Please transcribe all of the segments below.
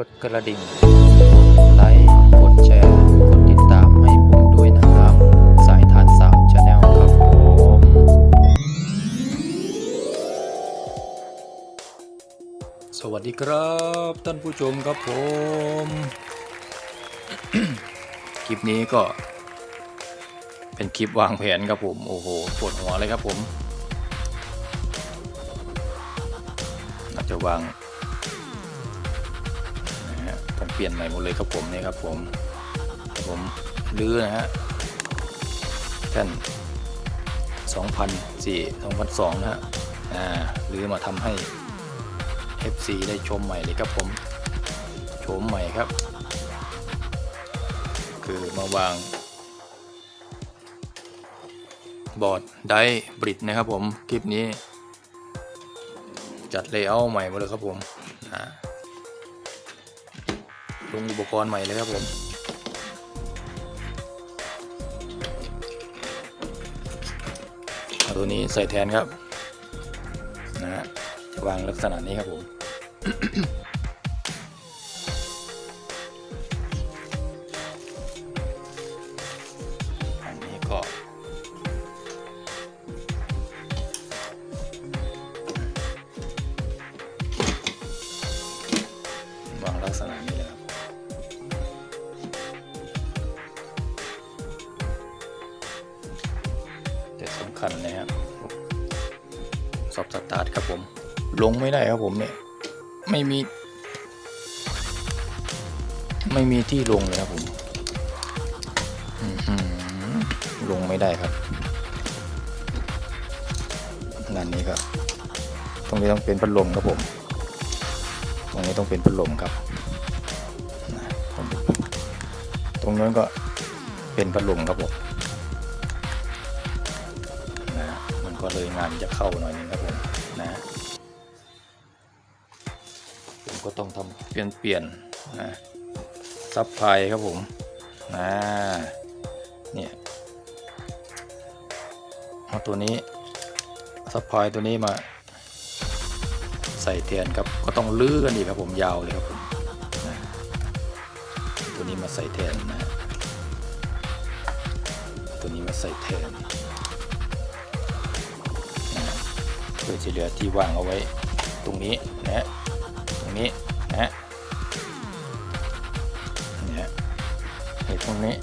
กดกระดิ่ง กดไลค์ กดแชร์ กดติดตามให้ผมด้วยนะครับ สายทานสาวชาแนลครับผม สวัสดีครับท่านผู้ชมครับผม คลิปนี้ก็ เป็นคลิปวางแผนครับผม โอ้โหปวดหัวเลยครับผมเราจะวาง เปลี่ยนใหม่หมดเลยครับผมนี่ครับผมผมลื้อนะฮะแท่น2004 2002นะฮะอ่าลื้อมาทำให้ FC ได้ชมใหม่เลยครับผมชมใหม่ครับ คือมาวาง บอร์ดไดบริดนะครับผมคลิปนี้ จัดเลเยอร์ใหม่หมดเลยครับผม งอุปกรณ์ใหม่เลยครับผมเอาตัวนี้ใส่แทนครับนะฮะจะวางลักษณะนี้ครับผม แต่สำคัญนะครับสอบสตาร์ทครับผม ลงไม่ได้ครับผมเนี่ย ไม่มี ไม่มีที่ลงเลยครับผมลงไม่ได้ครับงานนี้ก็ตรงนี้ต้องเป็นพัดลมครับผม ตรงนี้ต้องเป็นพัดลมครับ ตรงนั้นก็เป็นพัดลมครับผม ก็เลยงานจะเข้าหน่อยนึงครับผมนะผมก็ต้องทำเปลี่ยนเปลี่ยนนะซับไพลายครับผมนะเนี่ยเอาตัวนี้ซับไพลายตัวนี้มาใส่แทนครับก็ต้องลื้อกันอีกครับผมยาวเลยครับผมนะตัวนี้มาใส่แทนนะตัวนี้มาใส่แทน พื่อจะเหลือที่ว่างเอาไว้ตรงนี้นะตรงนี้นะเนี่ยไอ้ตรงนี้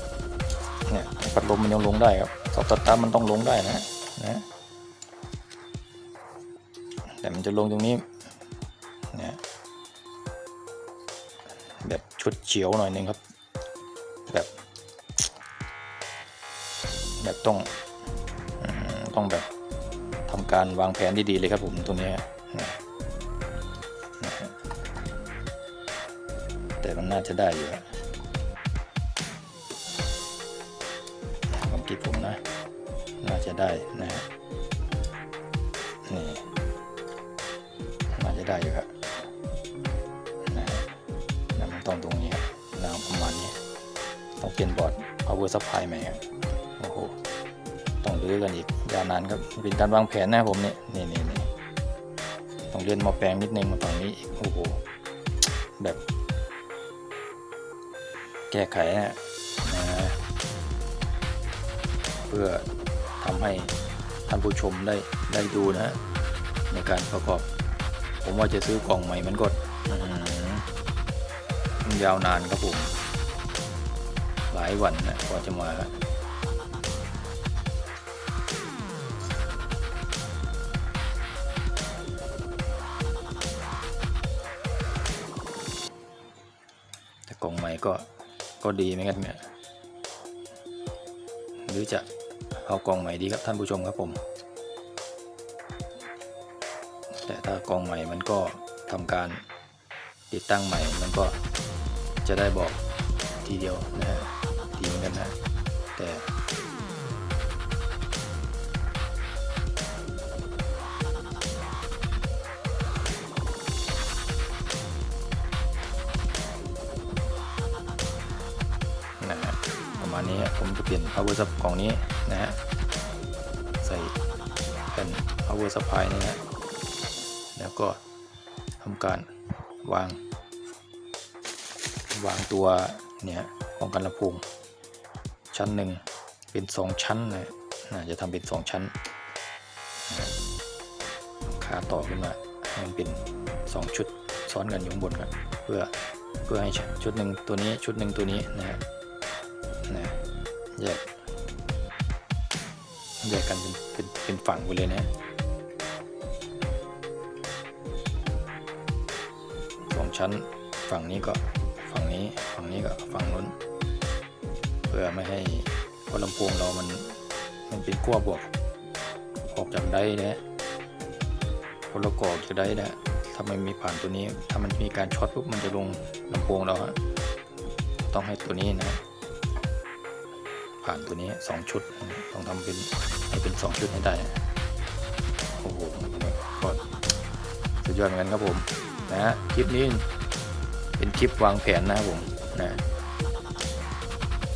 เนี่ยพัดลมมันยังลงได้ครับสอบตาร์ทมันต้องลงได้นะนะแต่มันจะลงตรงนี้เนี่ยแบบชุดเฉียวหน่อยนึงครับ แบบ แบบต้องต้องแบบ ทำการวางแผนดีๆเลยครับผมตรงนี้แต่มันน่าจะได้อยู่ฮะความคิดผมนะ น่าจะได้นะฮะนี่น่าจะได้อยู่ครับนะมันต้องตรงนี้ครับแนวประมาณนี้ ต้องเปลี่ยนบอร์ด power supply ใหม่ครับ ต้องรื้อกันอีกยาวนานครับเป็นการวางแผนนะผมเนี่ยนี่นี่นี่ต้องเลื่อนมาแปลงนิดนึงมาฝั่งนี้อีกโอ้โหแบบ แก้ไขนะนะเพื่อทำให้ท่านผู้ชมได้ได้ดูนะ ในการประกอบ ผมว่าจะซื้อกล่องใหม่มันก็ยาวนานครับผม หลายวันนะกว่าจะมา ก็ก็ดีเหมือนกันเนี่ยหรือจะเอากองใหม่ดีครับท่านผู้ชมครับผม แต่ถ้ากองใหม่มันก็ทำการติดตั้งใหม่มันก็จะได้บอกทีเดียวนะฮะดีเหมือนกันนะ power supply กล่องนี้นะฮะใส่เป็น power supply นี่ฮะแล้วก็ทำการวาง วางตัวเนี่ยป้องกันลำโพงชั้นหนึ่งเป็นสองชั้นนะน่าจะทำเป็นสองชั้นขาต่อขึ้นมาให้มันเป็นสองชุดซ้อนกันอยู่บนกันเพื่อเพื่อให้ชุดหนึ่งตัวนี้ชุดหนึ่งตัวนี้นะฮะนะแยก แยกกันเป็นเป็นเป็นฝั่งไปเลยนะสองชั้นฝั่งนี้ก็ฝั่งนี้ฝั่งนี้ก็ฝั่งนู้น เพื่อไม่ให้พราะลำโพงเรามันมันเป็นขั้วบวกออกจากไดร์นะพอเราก่อกจากไดร์นะถ้ามันมีผ่านตัวนี้ ถ้ามันมีการช็อตปุ๊บมันจะลงลำโพงเราฮะต้องให้ตัวนี้นะผ่านตัวนี้สองชุด ต้องทำเป็น ให้เป็นสองชุดให้ได้ โอ้โหก็สุดยอดเหมือนกันครับผมนะฮะคลิปนี้เป็นคลิปวางแผนนะครับผมนะ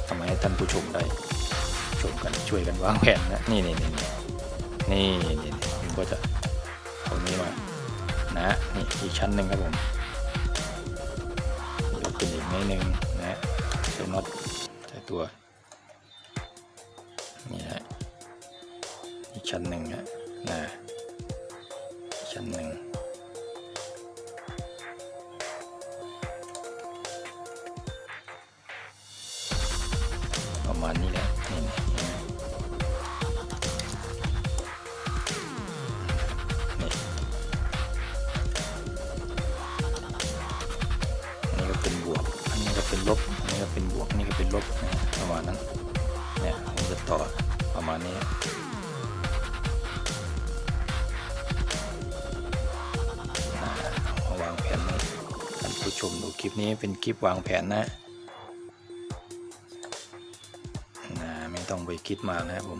ทำให้ท่านผู้ชมได้ชมกันช่วยกันวางแผนนะนี่นี่นี่นี่นี่ผมก็จะเอานี้มานะฮะนี่อีกชั้นหนึ่งครับผมยกขึ้นอีกนิดนึงนะฮะใส่น็อตใส่ตัวนี่นะ ชั้นหนึ่งนะนะชั้นหนึ่งประมาณนี้แหละ เป็นคลิปวางแผนนะนะไม่ต้องไปคิดมากนะครับผม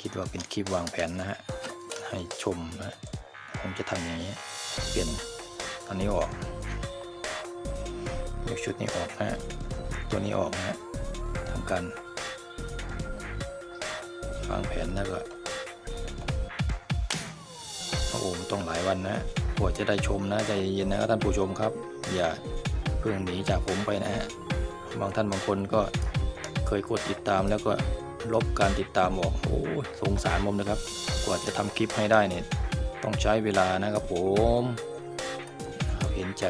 คิดว่าเป็นคลิปวางแผนนะฮะ ให้ชมนะผมจะทำอย่างนี้ เปลี่ยนตอนนี้ออกยกชุดนี้ออกนะฮะ ตัวนี้ออกนะฮะทำการวางแผนแล้วก็โอ้โหต้องหลายวันนะกว่าจะได้ชมนะใจเย็นนะครับท่านผู้ชมครับ อย่าเพิ่งหนีจากผมไปนะฮะบางท่านบางคนก็เคยกดติดตามแล้วก็ลบการติดตามออกโอ้สงสารผมนะครับ กว่าจะทำคลิปให้ได้เนี่ยต้องใช้เวลานะครับผมเห็นใจ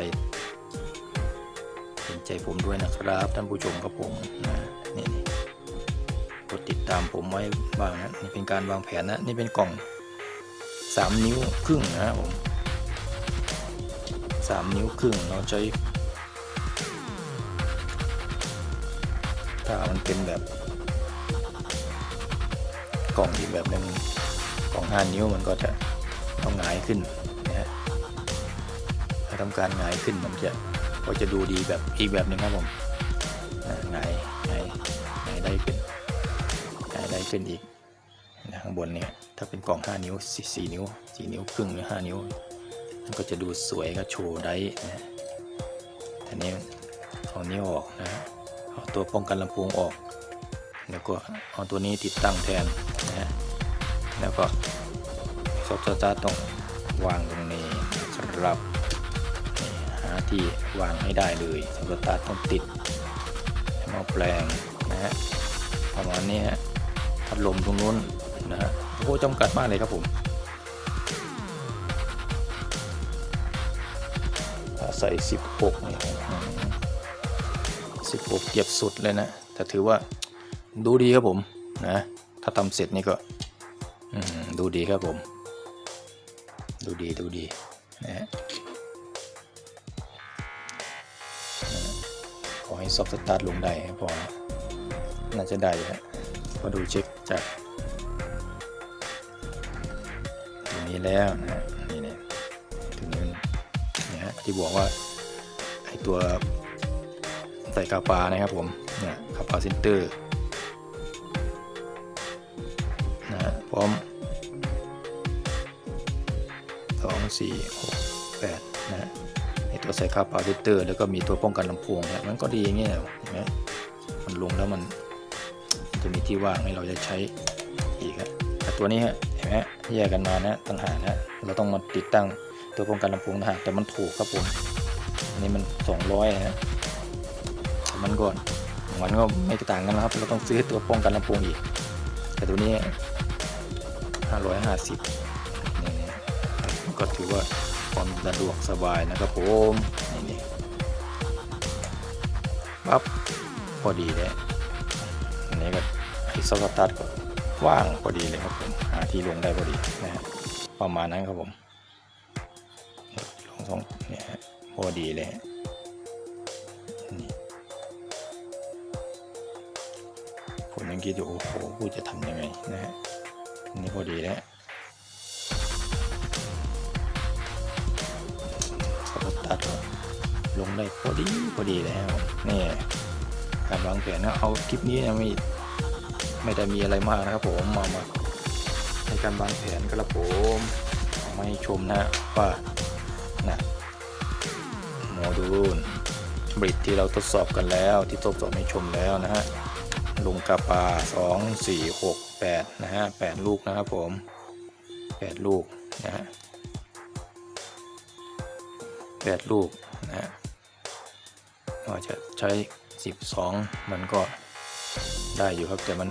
เห็นใจผมด้วยนะครับ ท่านผู้ชมครับผมนะนี่นี่กดติดตามผมไว้บ้างนะนี่เป็นการวางแผนนะนี่เป็นกล่อง 3 นิ้วครึ่งนะครับผม 3 นิ้วครึ่งเราใช้ถ้ามันเป็นแบบ กล่องอีกแบบหนึ่งกล่อง 5 นิ้วมันก็จะต้องหงายขึ้นนะฮะถ้าทำการหงายขึ้นมันจะก็จะดูดีแบบอีกแบบหนึ่งครับผมหงายหงายหงายได้ขึ้นหงายได้ขึ้นอีกนะข้างบนเนี่ยถ้าเป็นกล่อง 5 นิ้ว 4 นิ้ว 4 นิ้วครึ่งหรือ 5 นิ้ว มันก็จะดูสวยก็โชว์ได้นะฮะแต่นี้เอานิ้ออกนะฮะเอาตัวป้องกันลำโพงออก แล้วก็เอาตัวนี้ติดตั้งแทนนะฮะแล้วก็ซอฟต์สตาร์ต้องวางตรงนี้นะครับหาที่วางให้ได้เลยซอฟต์สตาร์ต้องติดม้อแปลงนะฮะประมาณนี้ฮะพัดลมตรงนู้นนะฮะโอ้จำกัดมากเลยครับผม ใส่ 16นี่16 เก็บสุดเลยนะ แต่ถือว่าดูดีครับผมนะ ถ้าทำเสร็จนี่ก็ดูดีครับผม ดูดีดูดีนะฮะนะขอให้ซอฟต์สตาร์ทลงได้พอ น่าจะได้ฮะพอดูเช็คจากตรงนี้แล้วนะ ที่บอกว่าไอตัวใส่กาปานะครับผมเนี่ยคาปาเซนเตอร์นะฮะพร้อมสองสี่หกแปดนะไอตัวใส่คาปาเซนเตอร์ แล้วก็มีตัวป้องกันลำโพงเนี่ยมันก็ดีอย่างเงี้ยเห็นไหมมันลงแล้วมันมันจะมีที่ว่างให้เราจะใช้อีกฮะแต่ตัวนี้ฮะเห็นไหมแยกกันมานะต่างหากนะเราต้องมาติดตั้ง ตัวป้องกันลำโพงต่างหากแต่มันถูกครับผมอันนี้มัน 200นะฮะมันก็มันก็ไม่ต่างกันนะครับเราต้องซื้อตัวป้องกันลำโพงอีก แต่ตัวนี้ 550นี่นี่ก็ถือว่าความสะดวกสบายนะครับผมนี่นี่ปั๊บพอดีเลยอันนี้ก็ไอ้ซอสตัดก็ว่างพอดีเลยครับผมหาที่ลงได้พอดีนะฮะประมาณนั้นครับผม ลงสองเนี่ยพอดีเลยนี่ผมยังคิดอยู่โอ้โหกูจะทำยังไงนะฮะนี่พอดีแล้วซอสตัดลงได้พอดีพอดีแล้วนี่การวางแผนนะเอาคลิปนี้นะไม่ไม่ได้มีอะไรมากนะครับผมมามาในการวางแผนครับผมมาให้ชมนะว่า นะโมดูลบริดที่เราทดสอบกันแล้วที่ทดสอบให้ชมแล้วนะฮะลุงกาปา2 4 6 8นะฮะ8ลูกนะครับผม 8 ลูกนะฮะ8ลูกนะฮะว่าจะใช้ 12 มันก็ได้อยู่ครับแต่มัน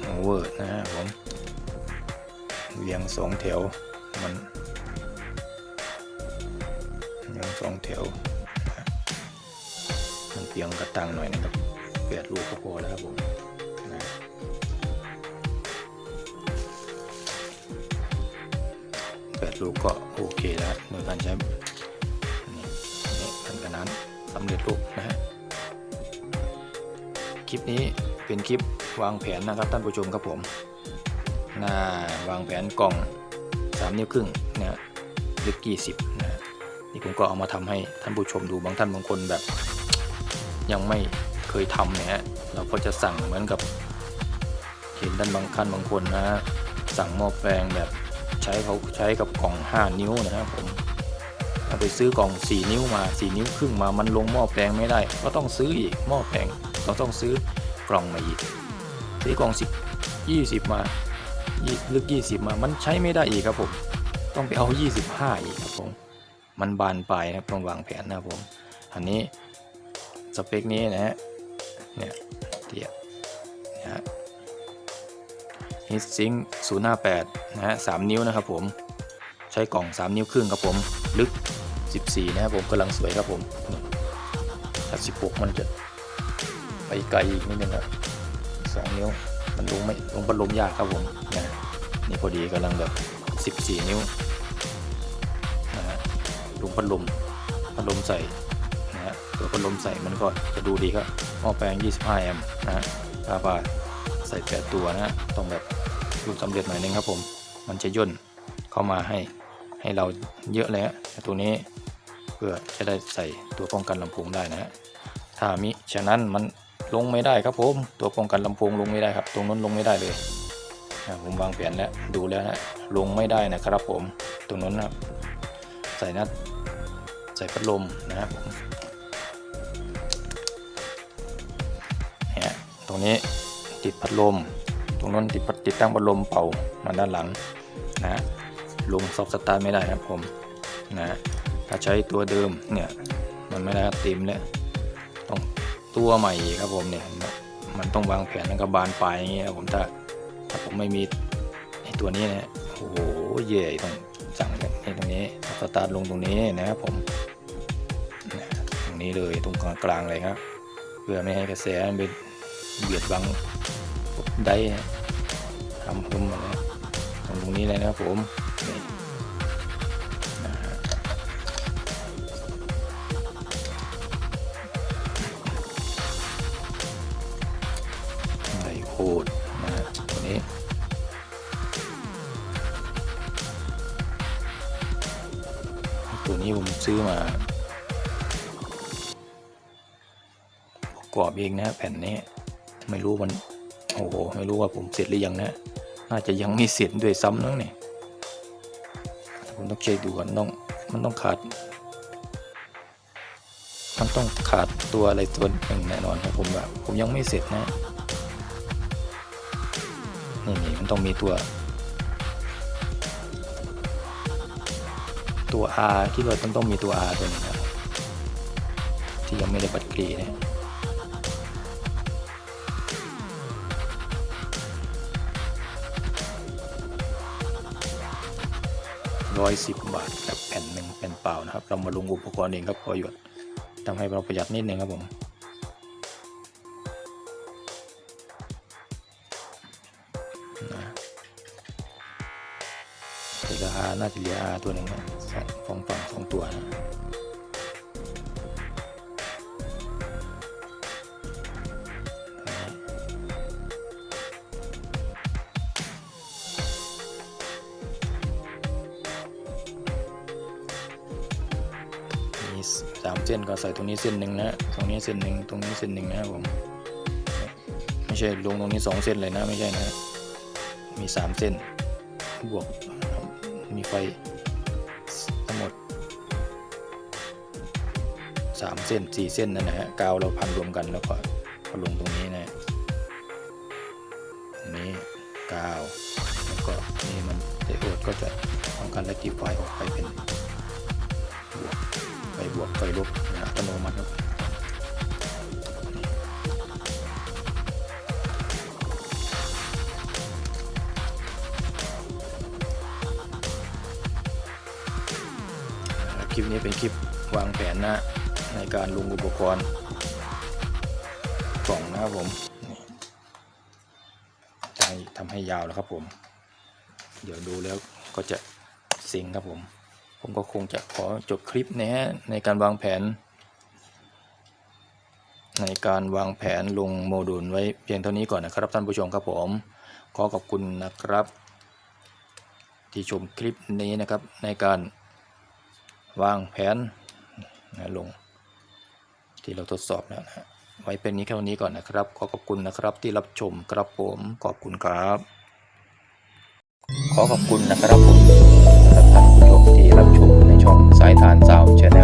โอเวอร์นะฮะผมเวียงสองแถวมัน สองแถวมันเปียงกระตังหน่อยนะครับแปดลูกก็พอแล้วครับผมนะแปดลูกก็โอเคแล้วโดยการใช้นี่นี่กันกระนั้นสำเร็จรูปนะฮะคลิปนี้เป็นคลิปวางแผนนะครับท่านผู้ชมครับผมหน้าวางแผนกล่อง 3 นิ้วครึ่งนะฮะลึก20นะฮะ นี่ผมก็เอามาทำให้ท่านผู้ชมดูบางท่านบางคนแบบ ยังไม่เคยทำเนี่ย เราก็จะสั่งเหมือนกับเห็นท่านบางท่านบางคนนะฮะสั่งหม้อแปลงแบบใช้เขาใช้กับกล่อง 5 นิ้วนะครับผมถ้าไปซื้อกล่อง 4 นิ้วมา 4 นิ้วครึ่งมามันลงหม้อแปลงไม่ได้ ก็ต้องซื้ออีกหม้อแปลงเราต้องซื้อกล่องมาอีกซื้อกล่อง 10 20 มาลึก 20 มามันใช้ไม่ได้อีกครับผมต้องไปเอา 25 อีกครับผม มันบานปลายนะครับต้องวางแผนนะครับผมอันนี้สเปคนี้นะฮะเนี่ยเทียบนะฮะฮิตซิง058นะฮะ3นิ้วนะครับผมใช้กล่อง 3 นิ้วครึ่งครับผมลึก 14 นะครับผมกำลังสวยครับผมถ้า16 มันจะไปไกลอีกนิดนึงครับ2นิ้วมันลงไม่ลงพัดลมยากครับผมนะนี่พอดีกำลังแบบ 14 นิ้วนะฮะ ลงพัดลมพัดลมใส่นะฮะตัวพัดลมใส่มันก็จะดูดีครับหม้อแปลง 25 แอมป์นะฮะถ้าว่าใส่8ตัวนะฮะต้องแบบรุ่นสำเร็จหน่อยนึงครับผมมันจะย่นเข้ามาให้ให้เราเยอะเลยฮะตัวนี้เพื่อจะได้ใส่ตัวป้องกันลำโพงได้นะฮะถ้ามิฉะนั้นมันลงไม่ได้ครับผมตัวป้องกันลำโพงลงไม่ได้ครับ ตรงนั้นลงไม่ได้เลยผมวางแผนแล้วดูแล้วนะลงไม่ได้นะครับผมตรงนั้นนะ ใส่นัดใส่พัดลมนะครับผมเนี่ยตรงนี้ติดพัดลม ตรงนั้นติดพัดติดตั้งพัดลมเป่ามาด้านหลังนะลงซอฟต์สตาร์ไม่ได้ครับผมนะถ้าใช้ตัวเดิมเนี่ยมันไม่ได้เต็มแล้วต้องตัวใหม่ครับผมเนี่ยมันต้องวางแผนแล้วก็บานปลายอย่างเงี้ยผมถ้าถ้าผมไม่มีไอตัวนี้นะโอ้โหเย่ต้องสั่งให้ตรงนี้ สตาร์ทลงตรงนี้นะครับผมตรงนี้เลยตรงกลางๆเลยครับเพื่อไม่ให้กระแสมันไปเบียดบังได้ทำพุ่มอะตรงตรงนี้เลยนะครับผมนี่นโคด ซื้อมาปรอบเองนะแผ่นนี้ ไม่รู้มันโอ้โหไม่รู้ว่าผมเสร็จหรือยังนะน่าจะยังไม่เสร็จด้วยซ้ำนั่งเนี่ยผมต้องเช็คดูก่อนต้องมันต้องขาด มันต้องขาดตัวอะไรตัวหนึ่งแน่นอนครับผมแบบผมยังไม่เสร็จนะนี่นี่มันต้องมีตัว ตัว R คิดว่าต้องต้องมีตัว R ตัวนึงครับที่ยังไม่ได้บัตรกรีนะร้อยสิบบาทกับแผ่นหนึ่งแผ่นเปล่านะครับ เรามาลงอุปกรณ์เองครับพอหยดทำให้เราประหยัดนิดนึงครับผมนะเหลืออาน่าจะเหลืออาตัวหนึ่งนะ สองสองฝั่งสองตัวนะมีสามเส้นก็ใส่ตรงนี้เส้นหนึ่งนะ ตรงนี้เส้นหนึ่งตรงนี้เส้นหนึ่งนะครับผม ไม่ใช่ลงตรงนี้สองเส้นเลยนะ ไม่ใช่นะ มีสามเส้น บวก มีไฟ เส้นสี่เส้นนั่นนะฮะกาวเราพันรวมกันแล้วก็เอลงตรงนี้นะอันนี้กาวแล้วก็นี่มันไดโอดก็จะทำการไล่ตีไฟออกไปเป็นบวกไฟบวกไฟลบนะอัตโนมัติครับคลิปนี้เป็นคลิปวางแผนนะ ในการลงอุปกรณ์กล่องนะครับผมให้ทำให้ยาวแล้วครับผม เดี๋ยวดูแล้วก็จะเซ็งครับผม ผมก็คงจะขอจบคลิปนะฮะในการวางแผน ในการวางแผนลงโมดูลไว้เพียงเท่านี้ก่อนนะครับท่านผู้ชมครับผม ขอขอบคุณนะครับ ที่ชมคลิปนี้นะครับในการวางแผนลง ที่เราทดสอบแล้วนะฮะไว้เป็นนี้แค่วันนี้ก่อนนะครับ ขอขอบคุณนะครับที่รับชมครับผมขอบคุณครับ ขอขอบคุณนะครับผมสำหรับท่านผู้ชมที่รับชมในช่องสายทานสาวชาแน